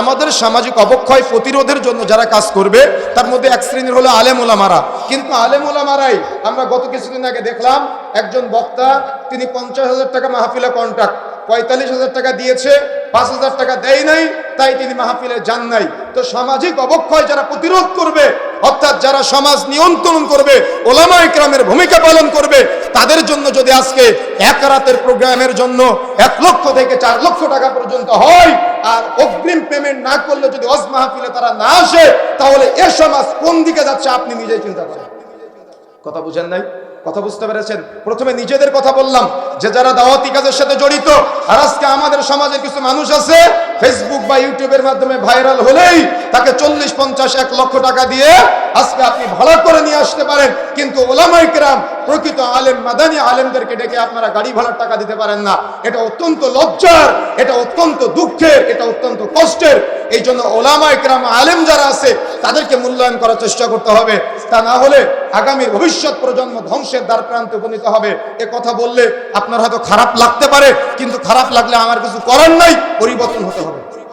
আমাদের সামাজিক অবক্ষয় প্রতিরোধের জন্য যারা কাজ করবে, তার মধ্যে এক শ্রেণির হলো আলেম ওলামারা। কিন্তু আলেম ওলামারাই আমরা গত কিছুদিন আগে দেখলাম, একজন বক্তা, তিনি পঞ্চাশ হাজার টাকা মাহফিলে কন্ট্রাক্ট পঁয়তাল্লিশ হাজার টাকা দিয়েছে, পাঁচ হাজার টাকা দেয় নাই, তাই তিনি মাহফিলে যান নাই। তো সামাজিক অবক্ষয় যারা প্রতিরোধ করবে, অর্থাৎ যারা সমাজ নিয়ন্ত্রণ করবে ওলামা ইকরামের ভূমিকা পালন করবে তাদের জন্য যদি আজকে এক রাতের প্রোগ্রামের জন্য এক লক্ষ থেকে চার লক্ষ টাকা পর্যন্ত হয়, আর অগ্রিম পেমেন্ট না করলে যদি অজ মাহফিলে তারা না আসে, তাহলে এ সমাজ কোন দিকে যাচ্ছে আপনি নিজেই চিন্তা করেন। কথা বুঝেন নাই? কথা বুঝতে পেরেছেন? প্রথমে নিজেদের কথা বললাম, যে যারা দাওয়াতি কাজের সাথে জড়িত, আর আজকে আমাদের সমাজের কিছু মানুষ আছে ফেসবুক বা ইউটিউবের মাধ্যমে ভাইরাল হলেই তাকে চল্লিশ, পঞ্চাশ, এক লক্ষ টাকা দিয়ে আজকে আপনি ভাড়া করে নিয়ে আসতে পারেন। কিন্তু ওলামাই কেরাম প্রকৃত আলেম, মাদানী আলেমদেরকে ডেকে আপনারা গাড়ি ভাড়ার টাকা দিতে পারেন না। এটা অত্যন্ত লজ্জার, এটা অত্যন্ত দুঃখের, এটা অত্যন্ত কষ্টের। এই জন্য ওলামা একরাম আলেম যারা আছে, তাদেরকে মূল্যায়ন করার চেষ্টা করতে হবে। তা না হলে আগামী ভবিষ্যৎ প্রজন্ম ধ্বংসের দ্বার প্রান্তে উপনীত হবে। এ কথা বললে আপনার হয়তো খারাপ লাগতে পারে, কিন্তু খারাপ লাগলে আমার কিছু করার নাই, পরিবর্তন হতে হবে।